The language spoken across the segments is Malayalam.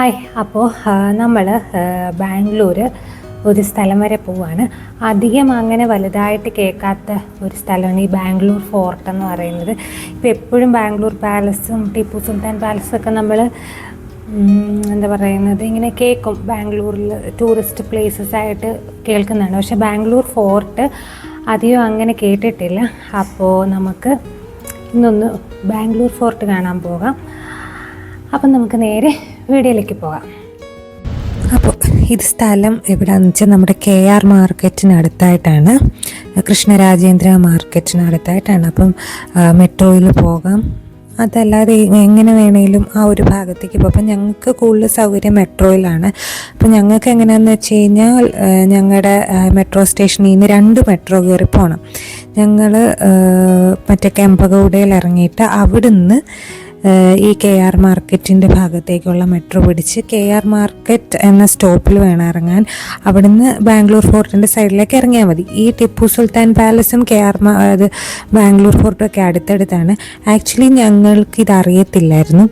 ഹായ് അപ്പോൾ നമ്മൾ ബാംഗ്ലൂർ ഒരു സ്ഥലം വരെ പോവാണ്. അധികം അങ്ങനെ വലുതായിട്ട് കേൾക്കാത്ത ഒരു സ്ഥലമാണ് ഈ ബാംഗ്ലൂർ ഫോർട്ട് എന്ന് പറയുന്നത്. ഇപ്പോൾ എപ്പോഴും ബാംഗ്ലൂർ പാലസും ടിപ്പു സുൽത്താൻ പാലസൊക്കെ നമ്മൾ എന്താ പറയുന്നത് ഇങ്ങനെ കേൾക്കും. ബാംഗ്ലൂരിൽ ടൂറിസ്റ്റ് പ്ലേസസ് ആയിട്ട് കേൾക്കുന്നതാണ്. പക്ഷേ ബാംഗ്ലൂർ ഫോർട്ട് അധികം അങ്ങനെ കേട്ടിട്ടില്ല. അപ്പോൾ നമുക്ക് ഇന്നൊന്ന് ബാംഗ്ലൂർ ഫോർട്ട് കാണാൻ പോകാം. അപ്പം നമുക്ക് നേരെ വീഡിയോയിലേക്ക് പോകാം. അപ്പോൾ ഇത് സ്ഥലം എവിടെയാണെന്ന് വെച്ചാൽ നമ്മുടെ കെ ആർ മാർക്കറ്റിനടുത്തായിട്ടാണ് കൃഷ്ണരാജേന്ദ്ര മാർക്കറ്റിനടുത്തായിട്ടാണ് അപ്പം മെട്രോയിൽ പോകാം. അതല്ലാതെ എങ്ങനെ വേണേലും ആ ഒരു ഭാഗത്തേക്ക് പോകും. അപ്പം ഞങ്ങൾക്ക് കൂടുതൽ സൗകര്യം മെട്രോയിലാണ്. അപ്പം ഞങ്ങൾക്ക് എങ്ങനെയാണെന്ന് വെച്ച് കഴിഞ്ഞാൽ ഞങ്ങളുടെ മെട്രോ സ്റ്റേഷനിൽ നിന്ന് രണ്ട് മെട്രോ കയറി പോകണം. ഞങ്ങൾ മറ്റേ കെമ്പകൂടയിൽ ഇറങ്ങിയിട്ട് അവിടുന്ന് ഈ കെ ആർ മാർക്കറ്റിന്റെ ഭാഗത്തേക്കുള്ള മെട്രോ പിടിച്ച് കെ ആർ മാർക്കറ്റ് എന്ന സ്റ്റോപ്പിൽ വേണം ഇറങ്ങാൻ. അവിടുന്ന് ബാംഗ്ലൂർ ഫോർട്ടിന്റെ സൈഡിലേക്ക് ഇറങ്ങിയാൽ മതി. ഈ ടിപ്പു സുൽത്താൻ പാലസും കെ ആർ അത് ബാംഗ്ലൂർ ഫോർട്ടും ഒക്കെ അടുത്തടുത്താണ്. ആക്ച്വലി ഞങ്ങൾക്ക് ഇത് അറിയത്തില്ലായിരുന്നു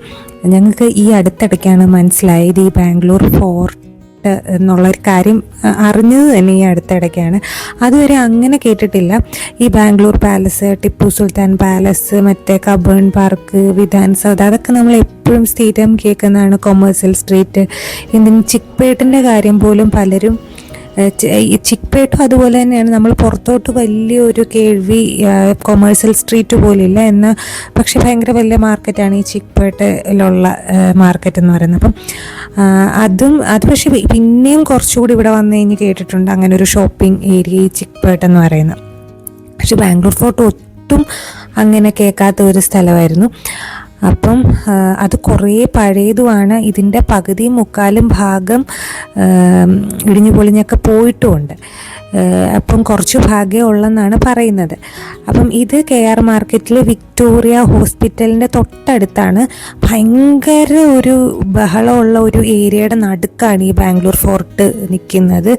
ഞങ്ങൾക്ക് ഈ അടുത്തിടയ്ക്കാണ് മനസ്സിലായത് ഈ ബാംഗ്ലൂർ ഫോർട്ട് എന്നുള്ളൊരു കാര്യം അറിഞ്ഞത് തന്നെ ഈ അടുത്തിടയ്ക്കാണ്. അതുവരെ അങ്ങനെ കേട്ടിട്ടില്ല. ഈ ബാംഗ്ലൂർ പാലസ് ടിപ്പു സുൽത്താൻ പാലസ് മറ്റേ കബേൺ പാർക്ക് വിധാൻ സൗദ അതൊക്കെ നമ്മൾ എപ്പോഴും സ്ഥിരം കേൾക്കുന്നതാണ് കൊമേഴ്സ്യൽ സ്ട്രീറ്റ്. എന്തിന് ചിക്പേട്ടിന്റെ കാര്യം പോലും പലരും ചിക്പേട്ടും അതുപോലെ തന്നെയാണ്. നമ്മൾ പുറത്തോട്ട് വലിയൊരു കേൾവി കൊമേഴ്സ്യൽ സ്ട്രീറ്റ് പോലില്ല എന്ന്. പക്ഷെ ഭയങ്കര വലിയ മാർക്കറ്റാണ് ഈ ചിക്പേട്ടിലുള്ള മാർക്കറ്റ് എന്ന് പറയുന്നത്. അപ്പം അതും അത് പക്ഷേ പിന്നെയും കുറച്ചുകൂടി ഇവിടെ വന്നു കഴിഞ്ഞ് കേട്ടിട്ടുണ്ട് അങ്ങനെ ഒരു ഷോപ്പിംഗ് ഏരിയ ഈ ചിക്പേട്ട് എന്ന് പറയുന്നത്. പക്ഷേ ബാംഗ്ലൂർ ഫോർട്ട് ഒട്ടും അങ്ങനെ കേൾക്കാത്ത ഒരു സ്ഥലമായിരുന്നു. അപ്പം അത് കുറേ പഴയതുമാണ്. ഇതിന്റെ പകുതി മുക്കാലും ഭാഗം ഇടിഞ്ഞു പൊളിഞ്ഞൊക്കെ പോയിട്ടുമുണ്ട്. അപ്പം കുറച്ച് ഭാഗ്യമുള്ളെന്നാണ് പറയുന്നത്. അപ്പം ഇത് കെ ആർ മാർക്കറ്റിൽ വിക്ടോറിയ ഹോസ്പിറ്റലിന്റെ തൊട്ടടുത്താണ്. ഭയങ്കര ഒരു ബഹളമുള്ള ഒരു ഏരിയയുടെ നടുക്കാണ് ഈ ബാംഗ്ലൂർ ഫോർട്ട് നിൽക്കുന്നത്.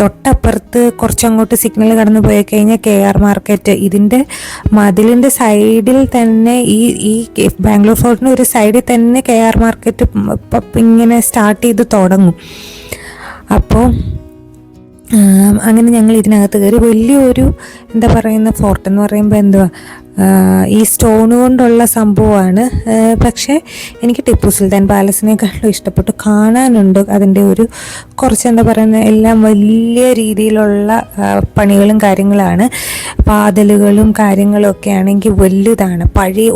തൊട്ടപ്പുറത്ത് കുറച്ചങ്ങോട്ട് സിഗ്നൽ കടന്നു പോയി കഴിഞ്ഞാൽ കെ ആർ മാർക്കറ്റ്. ഇതിന്റെ മതിലിന്റെ സൈഡിൽ തന്നെ ഈ ഈ ബാംഗ്ലൂർ ഫോർട്ടിന് ഒരു സൈഡിൽ തന്നെ കെ ആർ മാർക്കറ്റ് ഇങ്ങനെ സ്റ്റാർട്ട് ചെയ്ത് തുടങ്ങും. അപ്പോൾ അങ്ങനെ ഞങ്ങൾ ഇതിനകത്ത് കയറി. വലിയൊരു എന്താ പറയുന്ന ഫോർട്ട് എന്ന് പറയുമ്പോൾ എന്തുവാ ഈ സ്റ്റോൺ കൊണ്ടുള്ള സംഭവമാണ്. പക്ഷേ എനിക്ക് ടിപ്പു സുൽത്താൻ പാലസിനെക്കാളും ഇഷ്ടപ്പെട്ടു. കാണാനുണ്ട് അതിന്റെ ഒരു കുറച്ച് എന്താ പറയുന്ന എല്ലാം വലിയ രീതിയിലുള്ള പണികളും കാര്യങ്ങളാണ്. പാതലുകളും കാര്യങ്ങളും ഒക്കെ ആണെങ്കിൽ വലുതാണ്. പഴയ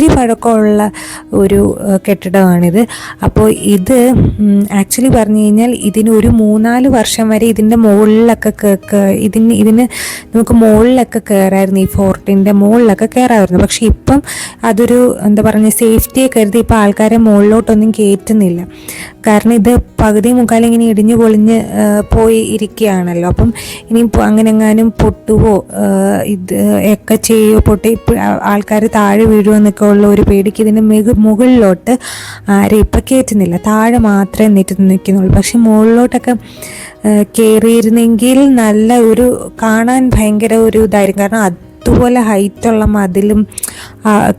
ഒത്തിരി പഴക്കമുള്ള ഒരു കെട്ടിടമാണിത്. അപ്പോൾ ഇത് ആക്ച്വലി പറഞ്ഞു കഴിഞ്ഞാൽ ഇതിന് ഒരു മൂന്നാൽ വർഷം വരെ ഇതിന്റെ മുകളിലൊക്കെ ഇതിന് ഇതിന് നമുക്ക് മുകളിലൊക്കെ കയറായിരുന്നു ഈ ഫോർട്ടിന്റെ മുകളിലൊക്കെ കയറാമായിരുന്നു പക്ഷേ ഇപ്പം അതൊരു എന്താ പറയുക സേഫ്റ്റിയെ കരുതി ഇപ്പോൾ ആൾക്കാരെ മുകളിലോട്ടൊന്നും കയറ്റുന്നില്ല. കാരണം ഇത് പകുതി മുക്കാലം ഇങ്ങനെ ഇടിഞ്ഞു പൊളിഞ്ഞ് പോയി ഇരിക്കുകയാണല്ലോ. അപ്പം ഇനി അങ്ങനെങ്ങാനും പൊട്ടുവോ ഇത് ഒക്കെ ചെയ്യുമോ പൊട്ടി ആൾക്കാർ താഴെ വീഴുമോ എന്നൊക്കെ ഉള്ള ഒരു പേടിക്ക് ഇതിന്റെ മിക മുകളിലോട്ട് ആരും ഇപ്പം കയറ്റുന്നില്ല താഴെ മാത്രമേ നീറ്റ് നിൽക്കുന്നുള്ളൂ. പക്ഷെ മുകളിലോട്ടൊക്കെ കയറിയിരുന്നെങ്കിൽ നല്ല ഒരു കാണാൻ ഭയങ്കര ഒരു ഇതായിരുന്നു കാരണം അതുപോലെ ഹൈറ്റുള്ള മതിലും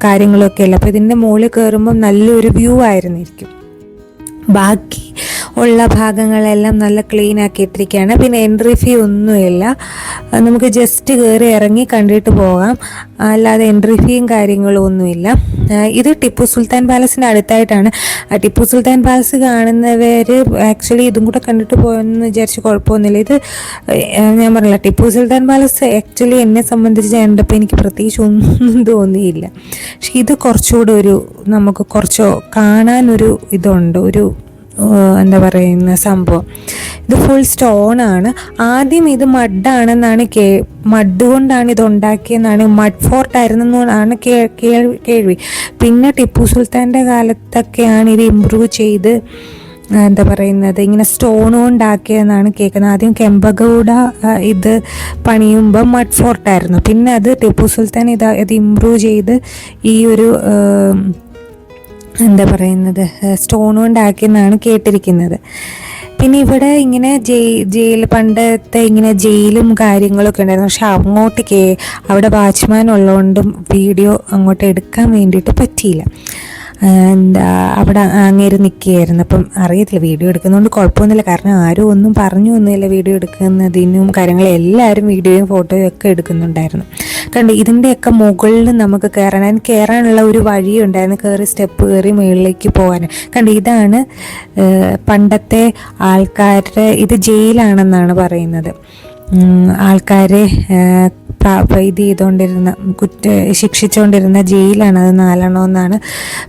കാര്യങ്ങളൊക്കെ അല്ല? അപ്പോൾ ഇതിന്റെ മുകളിൽ കയറുമ്പം നല്ലൊരു വ്യൂ ആയിരുന്നിരിക്കും. ബാക്കി ഉള്ള ഭാഗങ്ങളെല്ലാം നല്ല ക്ലീൻ ആക്കിയിട്ടിരിക്കുകയാണ് പിന്നെ എൻട്രി ഫീ ഒന്നുമില്ല. നമുക്ക് ജസ്റ്റ് കയറി ഇറങ്ങി കണ്ടിട്ട് പോകാം. അല്ലാതെ എൻട്രി ഫീയും കാര്യങ്ങളും ഒന്നുമില്ല. ഇത് ടിപ്പു സുൽത്താൻ പാലസിന്റെ അടുത്തായിട്ടാണ്. ടിപ്പു സുൽത്താൻ പാലസ് കാണുന്നവർ ആക്ച്വലി ഇതും കൂടെ കണ്ടിട്ട് പോയെന്ന് വിചാരിച്ച് കുഴപ്പമൊന്നുമില്ല. ഇത് ഞാൻ പറഞ്ഞില്ല ടിപ്പു സുൽത്താൻ പാലസ് ആക്ച്വലി എന്നെ സംബന്ധിച്ച് കണ്ടപ്പോൾ എനിക്ക് പ്രത്യേകിച്ച് ഒന്നും തോന്നിയില്ല. പക്ഷെ ഇത് കുറച്ചുകൂടെ ഒരു നമുക്ക് കുറച്ചോ കാണാനൊരു ഇതുണ്ട് ഒരു എന്താ പറയുന്ന സംഭവം. ഇത് ഫുൾ സ്റ്റോൺ ആണ്. ആദ്യം ഇത് മഡാണെന്നാണ് കേ മഡ് കൊണ്ടാണ് ഇത് ഉണ്ടാക്കിയെന്നാണ് മഡ് ഫോർട്ട് ആയിരുന്നു ആയിരുന്നെന്നാണ് കേൾവി. പിന്നെ ടിപ്പു സുൽത്താന്റെ കാലത്തൊക്കെയാണ് ഇത് ഇമ്പ്രൂവ് ചെയ്ത് എന്താ പറയുന്നത് ഇങ്ങനെ സ്റ്റോൺ കൊണ്ടാക്കിയതെന്നാണ് കേൾക്കുന്നത്. ആദ്യം കെമ്പഗൗഡ ഇത് പണിയുമ്പോൾ മഡ് ഫോർട്ടായിരുന്നു പിന്നെ അത് ടിപ്പു സുൽത്താൻ ഇത് ഇത് ഇമ്പ്രൂവ് ചെയ്ത് ഈ ഒരു എന്താ പറയുന്നത് സ്റ്റോൺ കൊണ്ടാക്കിയെന്നാണ് കേട്ടിരിക്കുന്നത്. പിന്നെ ഇവിടെ ഇങ്ങനെ ജയിൽ ജയിൽ പണ്ടത്തെ ഇങ്ങനെ ജയിലും കാര്യങ്ങളൊക്കെ ഉണ്ടായിരുന്നു. പക്ഷെ അങ്ങോട്ട് കേ അവിടെ വാച്ച്മാൻ ഉള്ളതുകൊണ്ടും വീഡിയോ അങ്ങോട്ട് എടുക്കാൻ വേണ്ടിയിട്ട് പറ്റിയില്ല. എന്താ അവിടെ അങ്ങേര് നിൽക്കുകയായിരുന്നു. അപ്പം അറിയത്തില്ല വീഡിയോ എടുക്കുന്നതുകൊണ്ട് കുഴപ്പമൊന്നുമില്ല. കാരണം ആരും ഒന്നും പറഞ്ഞു ഒന്നുമില്ല വീഡിയോ എടുക്കുന്നതിനും കാര്യങ്ങളും. എല്ലാവരും വീഡിയോയും ഫോട്ടോയും ഒക്കെ എടുക്കുന്നുണ്ടായിരുന്നു. കണ്ട് ഇതിന്റെയൊക്കെ മുകളിൽ നമുക്ക് കയറാൻ അതിന് കയറാനുള്ള ഒരു വഴിയുണ്ടായിരുന്നു. കയറി സ്റ്റെപ്പ് കയറി മുകളിലേക്ക് പോകാൻ. കണ്ട് ഇതാണ് പണ്ടത്തെ ആൾക്കാരുടെ ഇത് ജയിലാണെന്നാണ് പറയുന്നത്. ആൾക്കാരെ ഇത് ചെയ്തുകൊണ്ടിരുന്ന കുറ്റ ശിക്ഷിച്ചുകൊണ്ടിരുന്ന ജയിലാണ് അത് നാലെണ്ണമെന്നാണ്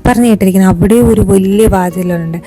പറഞ്ഞു കേട്ടിരിക്കുന്നത്. അവിടെ ഒരു വലിയ വാതിലുണ്ട്.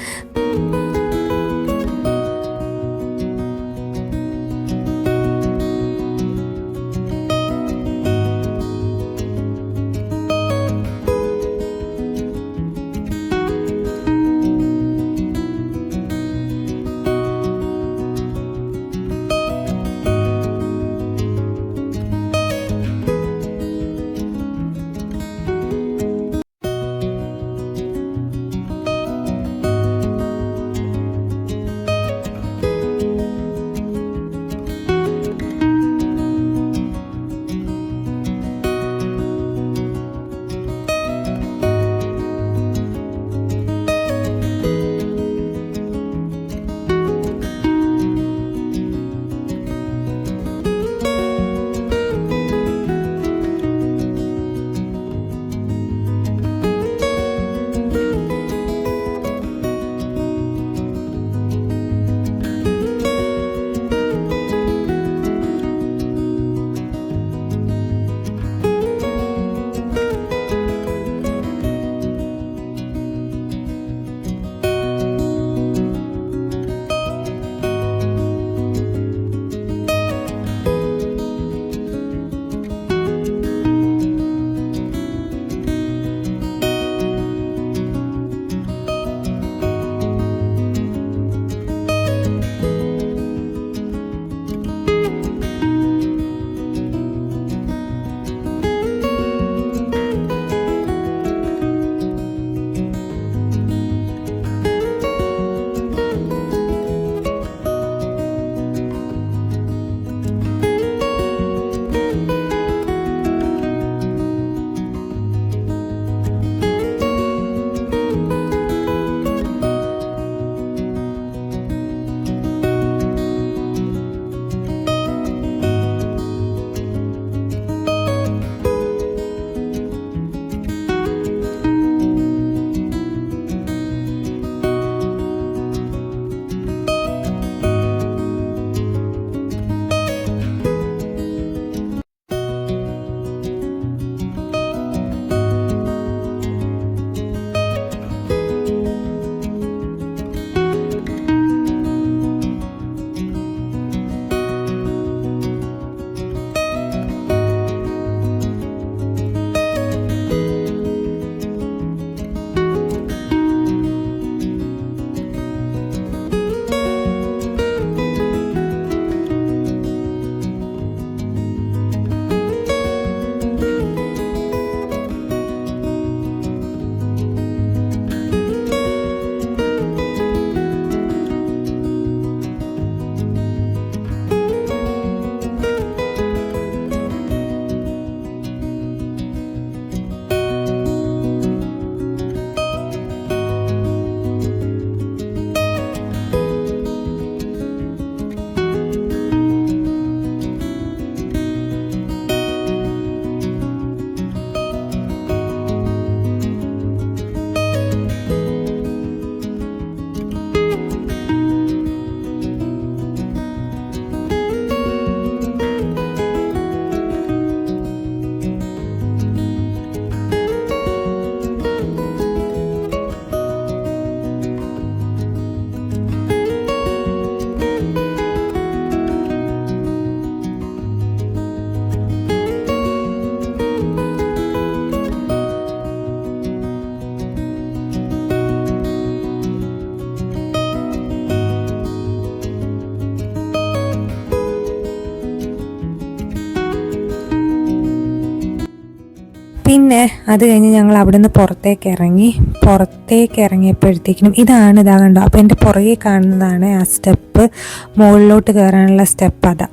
പിന്നെ അത് കഴിഞ്ഞ് ഞങ്ങൾ അവിടെ നിന്ന് പുറത്തേക്ക് ഇറങ്ങി. പുറത്തേക്ക് ഇറങ്ങിയപ്പോഴത്തേക്കിനും ഇതാണ് ഇതാ കണ്ടോ? അപ്പോൾ എന്റെ പുറകെ കാണുന്നതാണ് ആ സ്റ്റെപ്പ്. മുകളിലോട്ട് കയറാനുള്ള സ്റ്റെപ്പ് അതാ.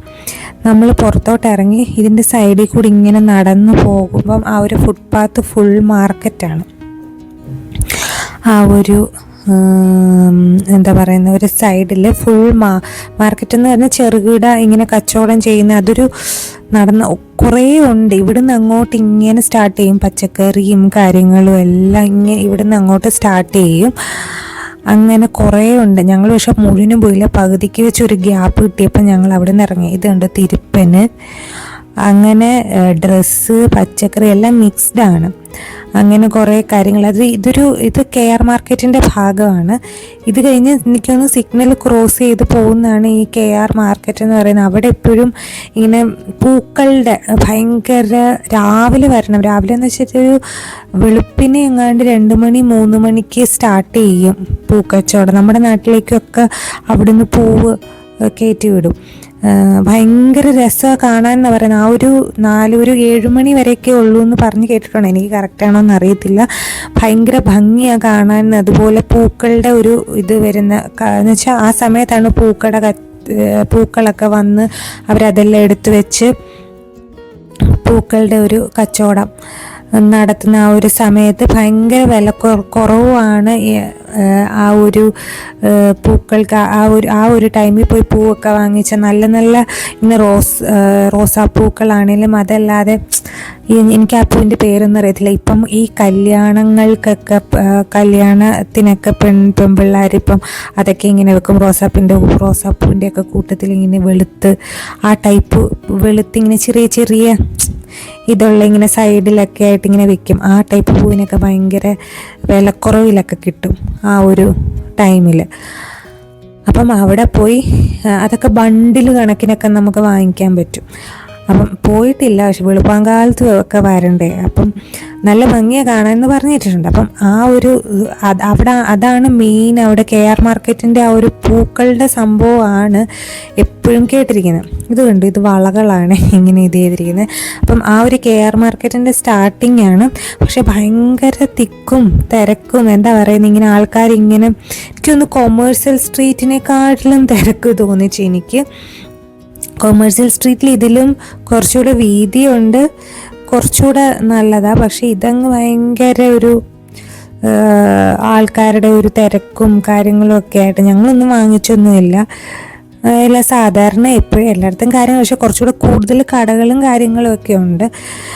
നമ്മൾ പുറത്തോട്ട് ഇറങ്ങി ഇതിന്റെ സൈഡിൽ കൂടി ഇങ്ങനെ നടന്നു പോകുമ്പം ആ ഒരു ഫുട്പാത്ത് ഫുൾ മാർക്കറ്റാണ് ആ ഒരു എന്താ പറയുന്ന ഒരു സൈഡിൽ ഫുൾ മാ മാർക്കറ്റ് എന്ന് പറഞ്ഞാൽ ചെറുകിട ഇങ്ങനെ കച്ചവടം ചെയ്യുന്ന അതൊരു നടന്ന കുറേ ഉണ്ട്. ഇവിടുന്ന് അങ്ങോട്ട് ഇങ്ങനെ സ്റ്റാർട്ട് ചെയ്യും. പച്ചക്കറിയും കാര്യങ്ങളും എല്ലാം ഇങ്ങനെ ഇവിടുന്ന് അങ്ങോട്ട് സ്റ്റാർട്ട് ചെയ്യും. അങ്ങനെ കുറേ ഉണ്ട്. ഞങ്ങൾ പക്ഷെ മുഴുവനും പോയില്ല. പകുതിക്ക് വെച്ച് ഒരു ഗ്യാപ്പ് കിട്ടിയപ്പോൾ ഞങ്ങൾ അവിടെ നിന്ന് ഇറങ്ങി. ഇതുണ്ട് തിരുപ്പന്. അങ്ങനെ ഡ്രസ്സ് പച്ചക്കറി എല്ലാം മിക്സ്ഡ് ആണ്. അങ്ങനെ കുറേ കാര്യങ്ങൾ. അത് ഇതൊരു ഇത് കെ ആർ മാർക്കറ്റിന്റെ ഭാഗമാണ്. ഇത് കഴിഞ്ഞ് എനിക്കൊന്ന് സിഗ്നൽ ക്രോസ് ചെയ്ത് പോകുന്നതാണ് ഈ കെ ആർ മാർക്കറ്റ് എന്ന് പറയുന്നത്. അവിടെ എപ്പോഴും ഇങ്ങനെ പൂക്കളുടെ ഭയങ്കര രാവിലെ വരണം. രാവിലെ എന്ന് വെച്ചിട്ടൊരു വെളുപ്പിനെ എങ്ങാണ്ട് രണ്ട് മണി മൂന്ന് മണിക്ക് സ്റ്റാർട്ട് ചെയ്യും പൂക്കച്ചവടം. നമ്മുടെ നാട്ടിലേക്കൊക്കെ അവിടുന്ന് പൂവ് കയറ്റി വിടും. ഭയങ്കര രസമാണ് കാണാൻ എന്ന് പറയുന്നത് ആ ഒരു നാല് ഒരു ഏഴുമണി വരെയൊക്കെ ഉള്ളൂ എന്ന് പറഞ്ഞ് കേട്ടിട്ടുണ്ട്. എനിക്ക് കറക്റ്റാണോ എന്ന് അറിയത്തില്ല. ഭയങ്കര ഭംഗിയാണ് കാണാൻ അതുപോലെ പൂക്കളുടെ ഒരു ഇത് വരുന്ന എന്ന് വെച്ചാൽ ആ സമയത്താണ് പൂക്കട പൂക്കളൊക്കെ വന്ന് അവരതെല്ലാം എടുത്തു വെച്ച് പൂക്കളുടെ ഒരു കച്ചവടം. നടത്തുന്ന ആ ഒരു സമയത്ത് ഭയങ്കര വില കുറ- കുറവാണ് ആ ഒരു പൂക്കൾക്ക് ആ- ഒരു ആ ഒരു ടൈമിൽ പോയി പൂവൊക്കെ വാങ്ങിച്ച നല്ല നല്ല ഇന്ന് റോസ് റോസാപ്പൂക്കളാണേലും അതല്ലാതെ എനിക്ക് ആ പൂവിന്റെ പേരൊന്നും അറിയത്തില്ല. ഇപ്പം ഈ കല്യാണങ്ങൾക്കൊക്കെ കല്യാണത്തിനൊക്കെ പെൺ പെൺപിള്ളേർ ഇപ്പം അതൊക്കെ ഇങ്ങനെ വെക്കും. റോസാപ്പിന്റെ റോസാപ്പൂവിന്റെ ഒക്കെ കൂട്ടത്തിൽ ഇങ്ങനെ വെളുത്ത് ആ ടൈപ്പ് വെളുത്ത് ഇങ്ങനെ ചെറിയ ചെറിയ ഇതുള്ള ഇങ്ങനെ സൈഡിലൊക്കെ ആയിട്ട് ഇങ്ങനെ വെക്കും. ആ ടൈപ്പ് പൂവിനൊക്കെ ഭയങ്കര വിലക്കുറവിലൊക്കെ കിട്ടും ആ ഒരു ടൈമിൽ അപ്പം അവിടെ പോയി അതൊക്കെ ബണ്ടിൽ കണക്കിനൊക്കെ നമുക്ക് വാങ്ങിക്കാൻ പറ്റും. അപ്പം പോയിട്ടില്ല പക്ഷെ വെളുപ്പാങ്കാലത്ത് ഒക്കെ വരണ്ടേ. അപ്പം നല്ല ഭംഗിയാണ് കാണാമെന്ന് പറഞ്ഞിട്ടുണ്ട്. അപ്പം ആ ഒരു അവിടെ അതാണ് മെയിൻ അവിടെ കെ ആർ മാർക്കറ്റിന്റെ ആ ഒരു പൂക്കളുടെ സംഭവമാണ് എപ്പോഴും കേട്ടിരിക്കുന്നത്. ഇത് ഇത് വളകളാണ് ഇങ്ങനെ ഇത് ചെയ്തിരിക്കുന്നത്. അപ്പം ആ ഒരു കെ ആർ മാർക്കറ്റിന്റെ സ്റ്റാർട്ടിംഗ് ആണ്. പക്ഷെ ഭയങ്കര തിക്കും തിരക്കും എന്താ പറയുന്നത് ഇങ്ങനെ ആൾക്കാർ ഇങ്ങനെ എനിക്കൊന്ന് കൊമേഴ്സ്യൽ സ്ട്രീറ്റിനെക്കാട്ടിലും തിരക്ക് തോന്നിച്ച് എനിക്ക്. കൊമേഴ്സ്യൽ സ്ട്രീറ്റിൽ ഇതിലും കുറച്ചുകൂടെ വീതിയുണ്ട്. കുറച്ചുകൂടെ നല്ലതാണ് പക്ഷേ ഇതങ്ങ് ഭയങ്കര ഒരു ആൾക്കാരുടെ ഒരു തിരക്കും കാര്യങ്ങളും ഒക്കെ ആയിട്ട് ഞങ്ങളൊന്നും വാങ്ങിച്ചൊന്നുമില്ല. ആ, സാധാരണ എപ്പോഴും എല്ലായിടത്തും കാര്യം പക്ഷേ കുറച്ചുകൂടെ കൂടുതൽ കടകളും കാര്യങ്ങളും ഒക്കെ ഉണ്ട്.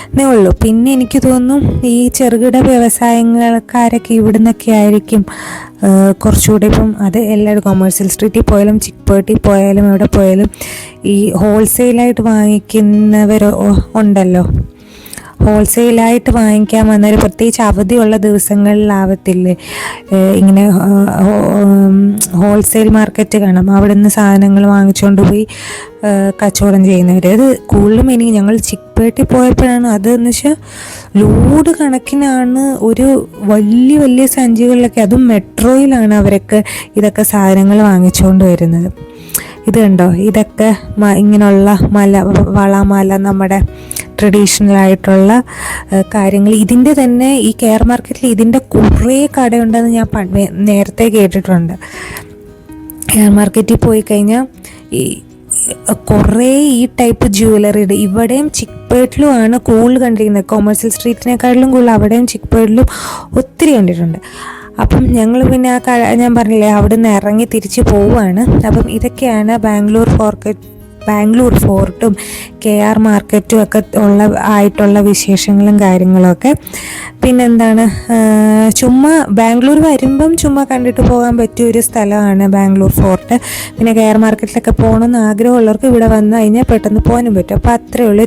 എന്നേ ഉള്ളൂ. പിന്നെ എനിക്ക് തോന്നുന്നു ഈ ചെറുകിട വ്യവസായങ്ങൾക്കാരൊക്കെ ഇവിടെ നിന്നൊക്കെ ആയിരിക്കും കുറച്ചുകൂടെ ഇപ്പം അത് എല്ലാവരും കൊമേഴ്സ്യൽ സ്ട്രീറ്റിൽ പോയാലും ചിക്പേട്ടിൽ പോയാലും എവിടെ പോയാലും ഈ ഹോൾസെയിലായിട്ട് വാങ്ങിക്കുന്നവർ ഉണ്ടല്ലോ. ഹോൾസെയിലായിട്ട് വാങ്ങിക്കാൻ വന്നവർ പ്രത്യേകിച്ച് അവധിയുള്ള ദിവസങ്ങളിലാവത്തില്ലേ? ഇങ്ങനെ ഹോൾസെയിൽ മാർക്കറ്റ് കാണാം. അവിടെ നിന്ന് സാധനങ്ങൾ വാങ്ങിച്ചുകൊണ്ട് പോയി കച്ചവടം ചെയ്യുന്നവർ അത് കൂടുതലും എനിക്ക് ഞങ്ങൾ ചിക്പേട്ടിൽ പോയപ്പോഴാണ് അതെന്ന് വെച്ചാൽ ലോഡ് കണക്കിനാണ് ഒരു വലിയ വലിയ സഞ്ചികളിലൊക്കെ അതും മെട്രോയിലാണ് അവരൊക്കെ ഇതൊക്കെ സാധനങ്ങൾ വാങ്ങിച്ചുകൊണ്ട് വരുന്നത്. ഇത് കണ്ടോ ഇതൊക്കെ ഇങ്ങനെയുള്ള മല വളമല നമ്മുടെ ട്രഡീഷണൽ ആയിട്ടുള്ള കാര്യങ്ങൾ. ഇതിന്റെ തന്നെ ഈ കെയർ മാർക്കറ്റിൽ ഇതിന്റെ കുറേ കടയുണ്ടെന്ന് ഞാൻ നേരത്തെ കേട്ടിട്ടുണ്ട്. കെയർ മാർക്കറ്റിൽ പോയി കഴിഞ്ഞാൽ ഈ കുറേ ഈ ടൈപ്പ് ജ്വല്ലറിയുടെ ഇവിടെയും ചിക്പേട്ടിലും ആണ് കൂടുതൽ കണ്ടിരിക്കുന്നത്. കൊമേഴ്സ്യൽ സ്ട്രീറ്റിനെക്കാട്ടിലും കൂടുതൽ അവിടെയും ചിക്പേട്ടിലും ഒത്തിരി കണ്ടിട്ടുണ്ട്. അപ്പം ഞങ്ങൾ പിന്നെ ആ ഞാൻ പറഞ്ഞില്ലേ അവിടെ നിന്ന് ഇറങ്ങി തിരിച്ച് പോവുകയാണ് അപ്പം ഇതൊക്കെയാണ് ബാംഗ്ലൂർ ഫോർക്കറ്റ് ബാംഗ്ലൂർ ഫോർട്ടും കെ ആർ മാർക്കറ്റും ഒക്കെ ഉള്ള ആയിട്ടുള്ള വിശേഷങ്ങളും കാര്യങ്ങളൊക്കെ. പിന്നെന്താണ് ചുമ്മാ ബാംഗ്ലൂർ വരുമ്പം ചുമ്മാ കണ്ടിട്ട് പോകാൻ പറ്റിയ ഒരു സ്ഥലമാണ് ബാംഗ്ലൂർ ഫോർട്ട്. പിന്നെ കെ ആർ മാർക്കറ്റിലൊക്കെ പോകണമെന്ന് ആഗ്രഹമുള്ളവർക്ക് ഇവിടെ വന്നു കഴിഞ്ഞാൽ പെട്ടെന്ന് പോകാനും പറ്റും. അപ്പോൾ അത്രയേ ഉള്ളൂ